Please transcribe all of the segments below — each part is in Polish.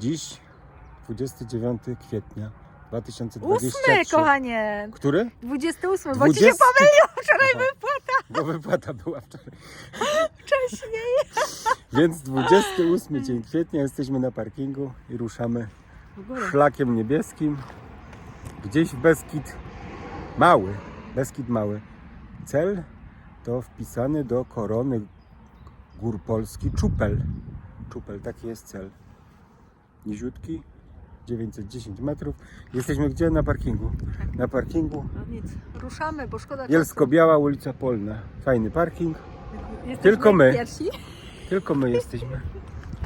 Dziś 29 kwietnia 2023. Ósmy, kochanie. Który? 28, bo ci się 20? pomyliło wczoraj Aha. wypłata Bo wypłata była wczoraj. wcześniej. Więc 28 dzień kwietnia jesteśmy na parkingu i ruszamy szlakiem niebieskim. Gdzieś w Beskid Mały. Beskid Mały. Cel to wpisany do korony gór Polski Czupel. Czupel, taki jest cel. Niziutki, 910 metrów. Jesteśmy gdzie? Na parkingu. Na parkingu No nic, ruszamy, bo szkoda Bielsko-Biała, ulica Polna. Fajny parking. Jesteśmy tylko my. Pierwsi. Tylko my jesteśmy.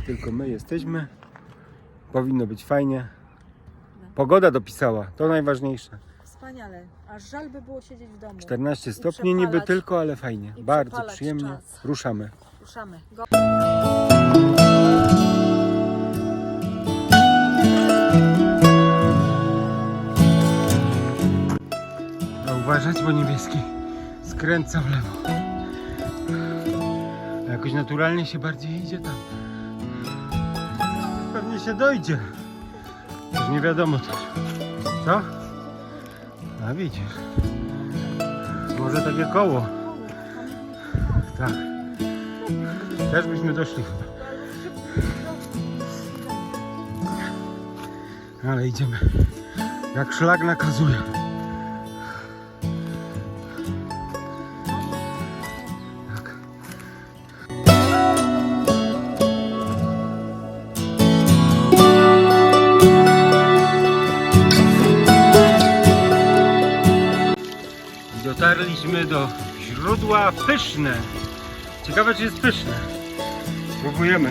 Tylko my jesteśmy. Powinno być fajnie. Pogoda dopisała, to najważniejsze. Wspaniale. Aż żal by było siedzieć w domu. 14 I stopni niby tylko, ale fajnie. Bardzo przyjemnie. czas. Ruszamy. Ruszamy. Go. Trzeba uważać, bo niebieski skręca w lewo. Jakoś naturalnie się bardziej idzie tam. Pewnie się dojdzie. Już nie wiadomo. Co? A widzisz. Może takie koło. Tak. Też byśmy doszli chyba. Ale idziemy. Jak szlak nakazuje. Pyszne. Ciekawe czy jest pyszne. Próbujemy.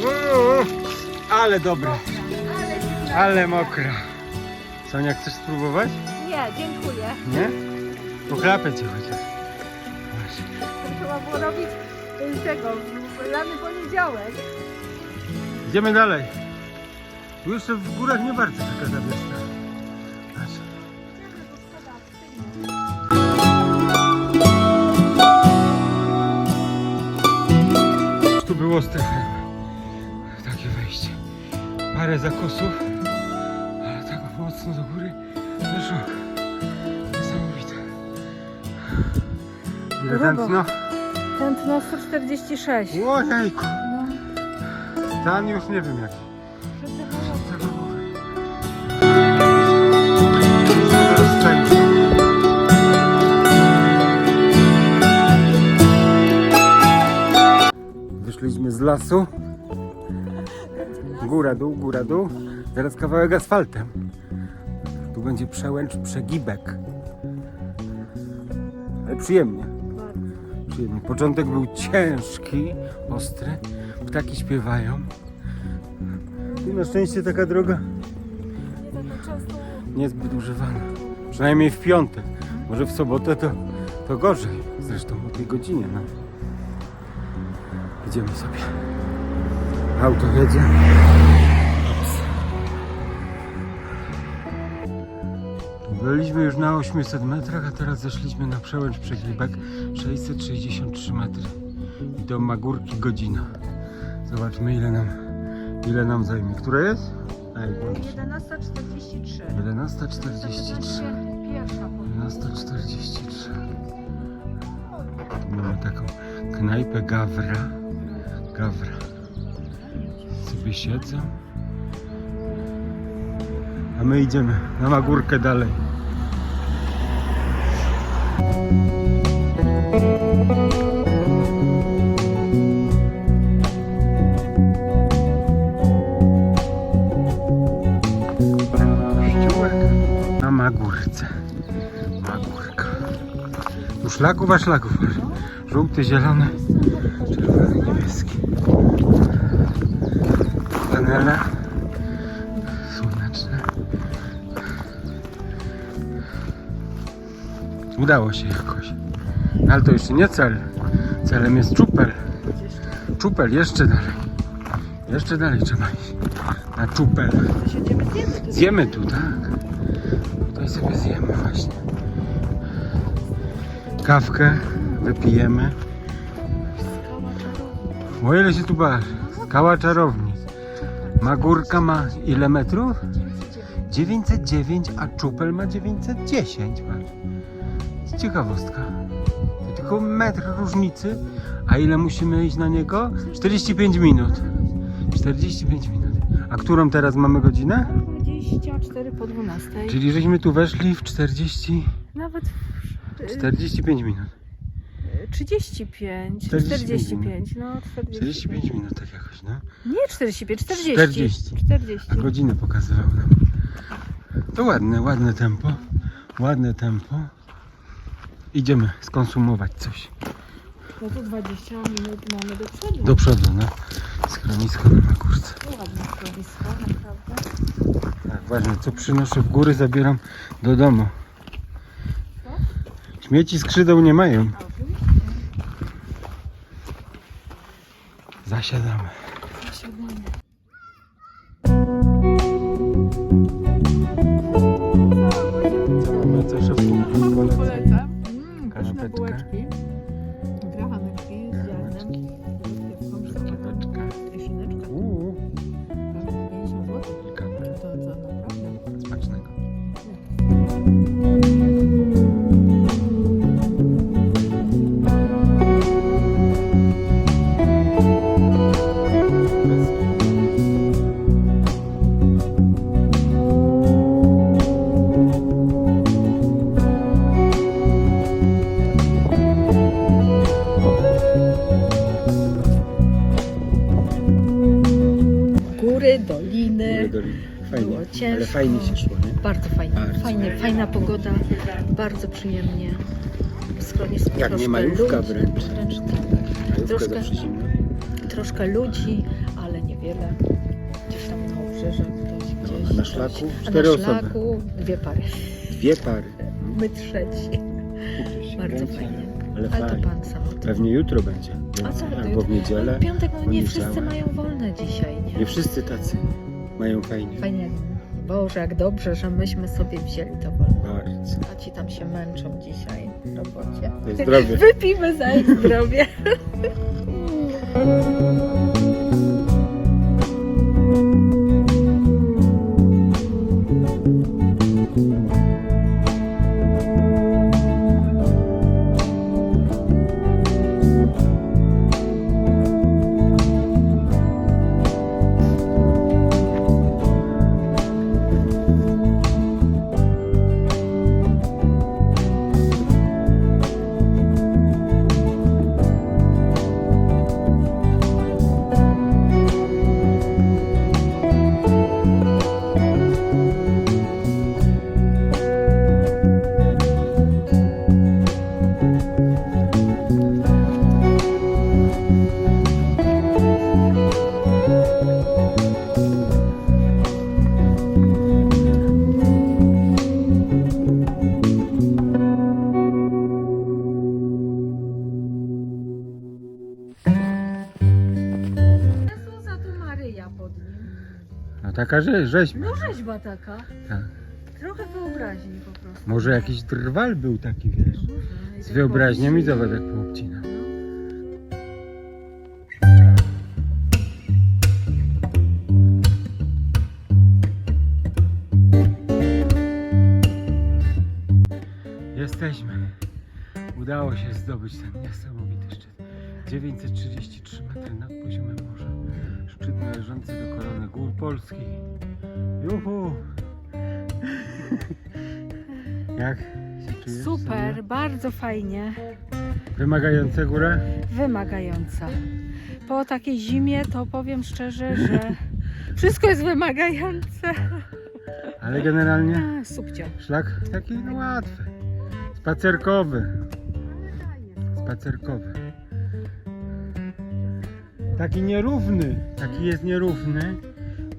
Uuu, ale dobre, ale mokra. Sonia, chcesz spróbować? Nie, dziękuję. Nie? Pochlapę cię chociaż. Masz. To trzeba było robić y, tego, w lany poniedziałek. Idziemy dalej. Jeszcze w górach nie bardzo taka zawieszka. Parę zakosów, ale tak mocno do góry. Szok. Niesamowite. Ile Grubo. tętno? Tętno 146. Ojejku. No. Stan już nie wiem. Rozpędzi. Wyszliśmy z lasu. Góra, dół, góra, dół. Teraz kawałek asfaltem. Tu będzie przełęcz, przegibek. Ale przyjemnie. Przyjemnie. Początek był ciężki, ostry. Ptaki śpiewają. I na szczęście taka droga niezbyt używana. Przynajmniej w piątek. Może w sobotę to, to gorzej. Zresztą o tej godzinie. No. Idziemy sobie. Auto jedzie. Byliśmy już na 800 metrach, a teraz zeszliśmy na przełęcz Przegibek 663 metry. I do Magórki godzina. Zobaczmy ile nam, ile nam zajmie. Które jest? Ej, włącz. 11.43. 11.43. Pierwsza. 11.43. Tu Mamy taką knajpę Gawra. Gawra. Sobie. A my idziemy na Magórkę dalej. Na Magórce. Magórka. Tu szlaków, a szlaków. Żółty, zielony, czerwony, niebieski. Panele słoneczne. Udało się jakoś. Ale to jeszcze nie cel. Celem jest czupel. Czupel, jeszcze dalej. Jeszcze dalej trzeba iść. Na czupel. Zjemy. Tu, tak? Tutaj sobie zjemy właśnie. Kawkę wypijemy. O ile się tu basz? Skała czarowni. Magórka ma ile metrów? 909, a czupel ma 910. Patrz. Jest Ciekawostka. To tylko metr różnicy. A ile musimy iść na niego? 45 minut. 45 minut. A którą teraz mamy godzinę? 24 po 12. Czyli żeśmy tu weszli w 40, Nawet w- 45 minut. 35, 45, 45, no 45. 45 minut tak jakoś, no. Nie 45, 40. 40. 40. A godzinę pokazywał nam. To ładne, ładne tempo. Ładne tempo. Idziemy skonsumować coś. No to 20 minut mamy do przodu. Do przodu, no. Schronisko na górce. To ładne schrowisko, naprawdę. Tak, ważne, co przynoszę w góry, zabieram do domu. Śmieci skrzydeł nie mają. A oczywiście. Pogoda. Bardzo przyjemnie. W schronisku Jak nie majówka ludzi, wręcz. wręcz tak. Majówka Troszkę. Troszkę ludzi, ale niewiele. Gdzieś tam na ktoś No, gdzieś. a na ktoś. szlaku A cztery na osoby. szlaku dwie pary. Dwie pary. My trzeci. Bardzo fajnie. Ale Ale to fajnie. pan samotny. Pewnie jutro będzie. A co Albo w niedzielę. No, piątek, no nie wszyscy mają wolne dzisiaj, nie? Nie wszyscy tacy mają fajnie. Fajnie. Boże, jak dobrze, że myśmy sobie wzięli to wolne. Bardzo. A ci tam się męczą dzisiaj w robocie. Zdrowie. Wypijmy za ich zdrowie. taka rze- rzeźba. No rzeźba taka. Tak. Trochę wyobraźni po prostu. Może jakiś drwal był taki, wiesz. Może. Z wyobraźnią i zobacz jak poobcina. Jesteśmy. Udało się zdobyć ten niesamowity szczyt. 933 metry nad poziomem morza. Szczyt należący do korony gór Polski. Juhu! Jak się czujesz? Super, bardzo fajnie. Wymagające góra? Wymagająca. Po takiej zimie to powiem szczerze, że wszystko jest wymagające. Ale generalnie A, Subcio. szlak taki no łatwy. Spacerkowy. Spacerkowy. Taki nierówny. Taki jest nierówny.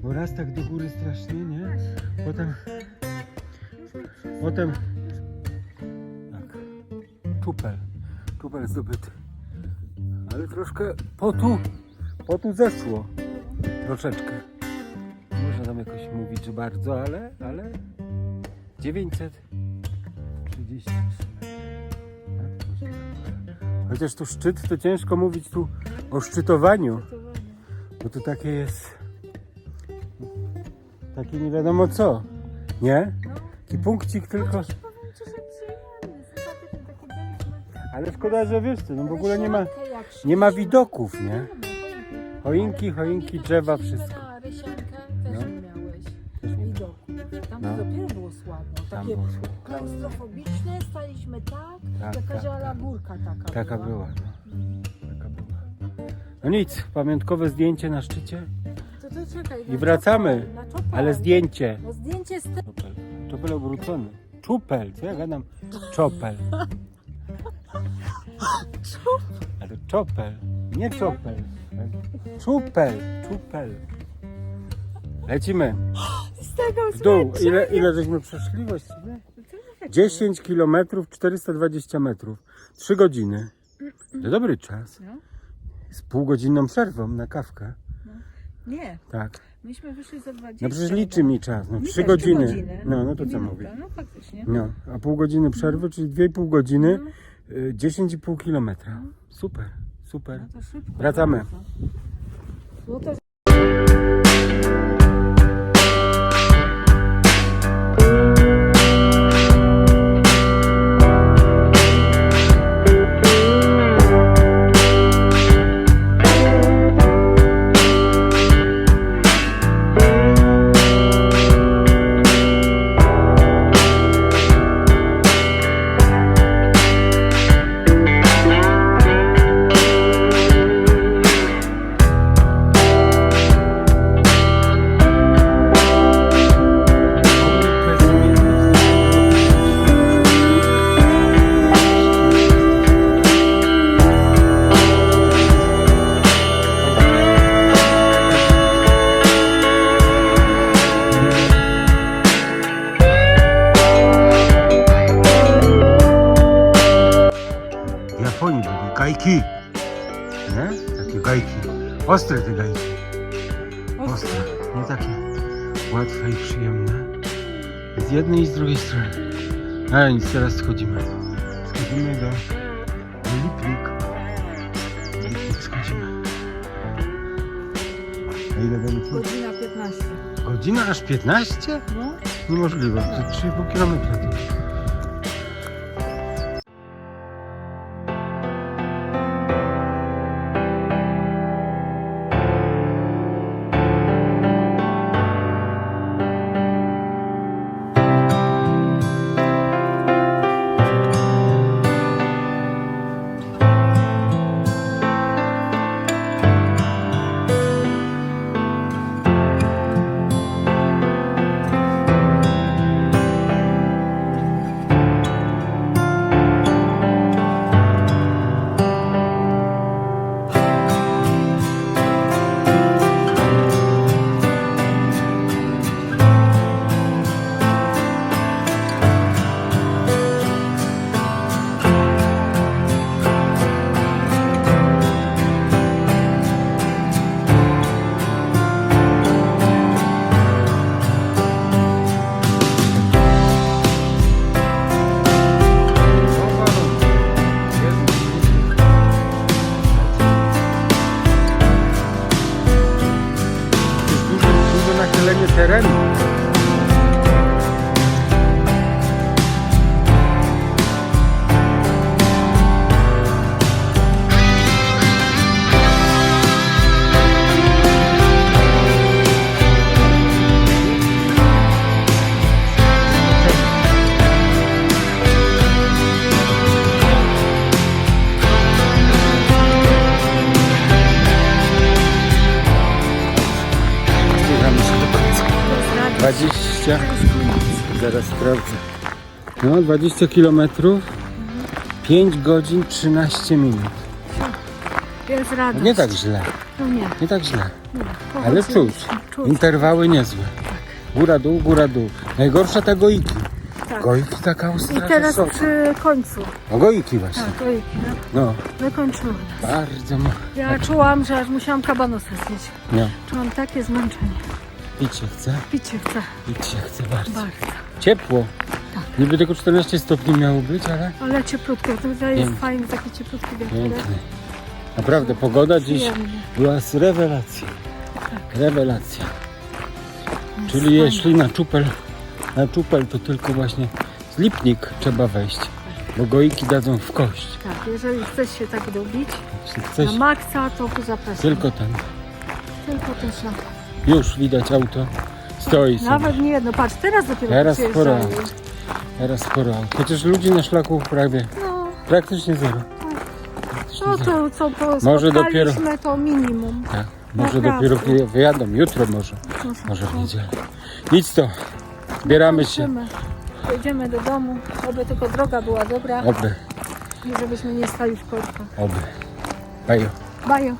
Bo raz tak do góry strasznie, nie? Potem, potem... Tak. Czupel. Czupel zdobyty. Ale troszkę potu, potu zeszło. Troszeczkę. Można tam jakoś mówić, że bardzo, ale, ale 933 Chociaż tu szczyt, to ciężko mówić tu o szczytowaniu. Bo to takie jest. Takie nie wiadomo co. Nie? Taki punkcik tylko. Ale szkoda, że wiesz co, no w ogóle nie ma, nie ma widoków, nie? Ma, Choinki, choinki, drzewa, wszystko. Na Rysiankę też No. nie miałeś widoku. Tam No. dopiero było słabo. Takie klaustrofobiczne, staliśmy tak, Tak, jakaś tak, ala górka taka Taka była. była. No. Taka była. No nic, pamiątkowe zdjęcie na szczycie, To, to czekaj, I na wracamy. czopel, na czopel. ale zdjęcie. No zdjęcie z te... Czopel. Czopel obrócony. Czupel, co ja gadam? Czopel. Ale czopel, nie czopel. Czupel, czupel. Lecimy. Z tego W dół. Ile, ile żeśmy przeszli właściwie? 10 km 420 metrów. 3 godziny. To dobry czas. No. Z półgodzinną przerwą na kawkę. Nie, Tak. myśmy wyszli za 20. No przecież liczy mi czas. No Mi 3 też godziny. godziny. No, no to co minuta. mówię. No faktycznie. No, a pół godziny przerwy, czyli 2,5 godziny, No. y, 10,5 kilometra. Super, super. No to szybko. Wracamy. No to łatwe i przyjemne. Z jednej i z drugiej strony. Ale nic, teraz schodzimy. Schodzimy do, Lipnik. Lipnik schodzimy. A ile do Lipnik? godzina 15. Godzina aż 15? No. Niemożliwe, to 3,5 km. excelentes gerentes. 20. Zaraz sprawdzę. No, 20 km. 5 godzin 13 minut. Jest No radość. nie tak źle, No nie. nie tak źle. nie. Ale czuć. Czuć. Interwały niezłe. Góra, dół, góra, dół. Najgorsza ta goiki. Tak. Goiki taka I ostra, teraz że szok. przy końcu. O goiki właśnie. Tak, ojej, no, No, wykończyły. bardzo ma. Ja czułam, że aż musiałam kabanosa zjeść. No, Czułam takie zmęczenie. Pić się chce, Pić się chce pić się chce bardzo. bardzo. Ciepło. Niby tylko 14 stopni miało być, ale Ale cieplutko. Tutaj jest Pięknie. fajny taki cieplutki wiaterek. piękny. Naprawdę, pogoda dziś Przyjemnie. była z rewelacja. Rewelacja. Czyli jeśli na czupel, na czupel to tylko właśnie z Lipnik trzeba wejść, bo goiki dadzą w kość. Tak, jeżeli chcesz się tak dobić Jeśli chcesz, na maksa, to zapraszam. tylko ten. Tylko też na... Już widać auto, stoi sobie. Nawet nie jedno, patrz, teraz dopiero Teraz przyjeżdżają. sporo. Teraz sporo. Chociaż ludzi na szlaku prawie, No, praktycznie zero. Praktycznie no zero. to co po Może dopiero- spotkaliśmy, to minimum. Tak, może Naprawdę. dopiero wyj- wyjadą, jutro może, może w no. niedzielę. Nic to, zbieramy się, Kończymy. Jedziemy do domu, oby tylko droga była dobra oby, i żebyśmy nie stali w korkach. oby. Bajo. Bajo.